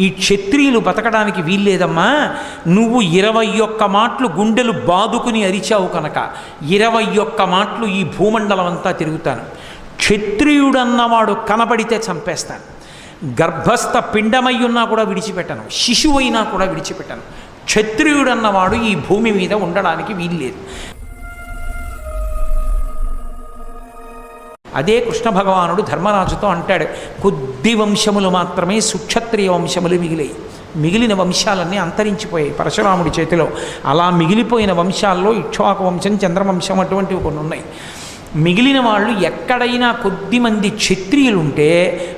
ఈ క్షత్రియులు బతకడానికి వీల్లేదమ్మా. నువ్వు ఇరవై ఒక్క మాటలు గుండెలు బాదుకుని అరిచావు కనుక ఇరవై ఒక్క మాటలు ఈ భూమండలం అంతా తిరుగుతాను. క్షత్రియుడన్నవాడు కనబడితే చంపేస్తాను. గర్భస్థ పిండమై ఉన్నా కూడా విడిచిపెట్టను. శిశువైనా కూడా విడిచిపెట్టను. క్షత్రియుడన్నవాడు ఈ భూమి మీద ఉండడానికి వీల్లేదు. అదే కృష్ణ భగవానుడు ధర్మరాజుతో అంటాడు కొద్ది వంశములు మాత్రమే సుక్షత్రియ వంశములు మిగిలాయి. మిగిలిన వంశాలన్నీ అంతరించిపోయాయి పరశురాముడి చేతిలో. అలా మిగిలిపోయిన వంశాల్లో ఇక్ష్వాకు వంశం చంద్రవంశం అటువంటివి కొన్ని ఉన్నాయి. మిగిలిన వాళ్ళు ఎక్కడైనా కొద్ది మంది క్షత్రియులుంటే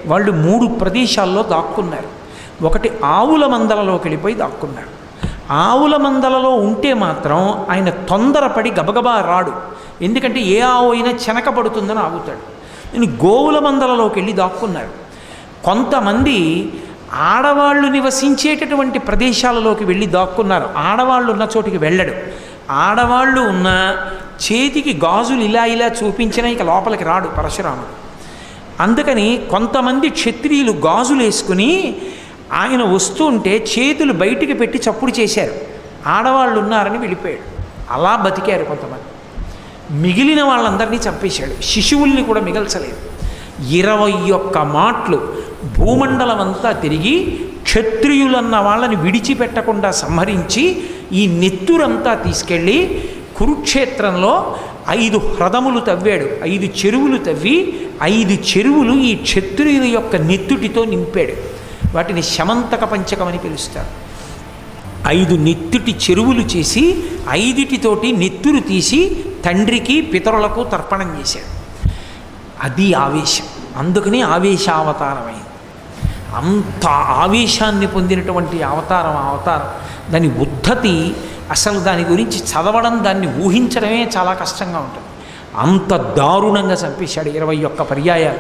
వాళ్ళు మూడు ప్రదేశాల్లో దాక్కున్నారు. ఒకటి ఆవుల మందలలోకి వెళ్ళిపోయి దాక్కున్నారు. ఆవుల మందలలో ఉంటే మాత్రం ఆయన తొందరపడి గబగబా రాడు. ఎందుకంటే ఏ ఆవు అయినా చెనక పడుతుందని ఆగుతాడు. నేను గోవుల మందలలోకి వెళ్ళి దాక్కున్నారు కొంతమంది ఆడవాళ్ళు నివసించేటటువంటి ప్రదేశాలలోకి వెళ్ళి దాక్కున్నారు. ఆడవాళ్ళు ఉన్న చోటికి వెళ్ళడు. ఆడవాళ్ళు ఉన్న చేతికి గాజులు ఇలా ఇలా చూపించినా ఇక లోపలికి రాడు పరశురాముడు. అందుకని కొంతమంది క్షత్రియులు గాజులు వేసుకుని ఆయన వస్తుంటే చేతులు బయటికి పెట్టి చప్పుడు చేశారు. ఆడవాళ్ళు ఉన్నారని వెళ్ళిపోయాడు. అలా బతికారు కొంతమంది. మిగిలిన వాళ్ళందరినీ చంపేశాడు. శిశువుల్ని కూడా మిగల్చలేదు. ఇరవై ఒక్క మాటలు భూమండలం అంతా తిరిగి క్షత్రియులన్న వాళ్ళని విడిచిపెట్టకుండా సంహరించి ఈ నెత్తురంతా తీసుకెళ్ళి కురుక్షేత్రంలో ఐదు హ్రదములు తవ్వాడు. ఐదు చెరువులు తవ్వి ఐదు చెరువులు ఈ క్షత్రియుల యొక్క నెత్తుటితో నింపాడు. వాటిని శమంతక పంచకమని పిలుస్తారు. ఐదు నెత్తుటి చెరువులు చేసి ఐదిటితోటి నెత్తురు తీసి తండ్రికి పితరులకు తర్పణం చేశాడు. అది ఆవేశం. అందుకని ఆవేశావతారమైంది. అంత ఆవేశాన్ని పొందినటువంటి అవతారం అవతారం. దాని ఉద్ధతి అసలు దాని గురించి చదవడం దాన్ని ఊహించడమే చాలా కష్టంగా ఉంటుంది. అంత దారుణంగా చంపేశాడు ఇరవై ఒక్క పర్యాయాలు.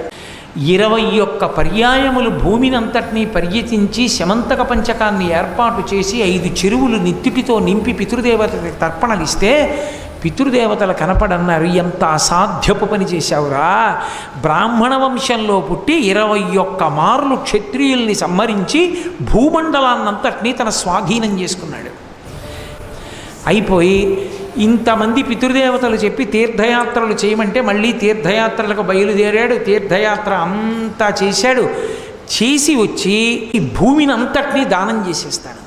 ఇరవై ఒక్క పర్యాయములు భూమినంతటినీ పర్యటించి శమంతక పంచకాన్ని ఏర్పాటు చేసి ఐదు చెరువులు నిత్తిటితో నింపి పితృదేవతలకు తర్పణలు ఇస్తే పితృదేవతలు కనపడన్నారు ఎంత అసాధ్యపు పని చేశావురా. బ్రాహ్మణ వంశంలో పుట్టి ఇరవై ఒక్క మార్లు క్షత్రియుల్ని సంహరించి భూమండలాన్నంతటినీ తన స్వాధీనం చేసుకున్నాడు. అయిపోయి ఇంతమంది పితృదేవతలు చెప్పి తీర్థయాత్రలు చేయమంటే మళ్ళీ తీర్థయాత్రలకు బయలుదేరాడు. తీర్థయాత్ర అంతా చేశాడు. చేసి వచ్చి ఈ భూమిని అంతటినీ దానం చేసేస్తాడు.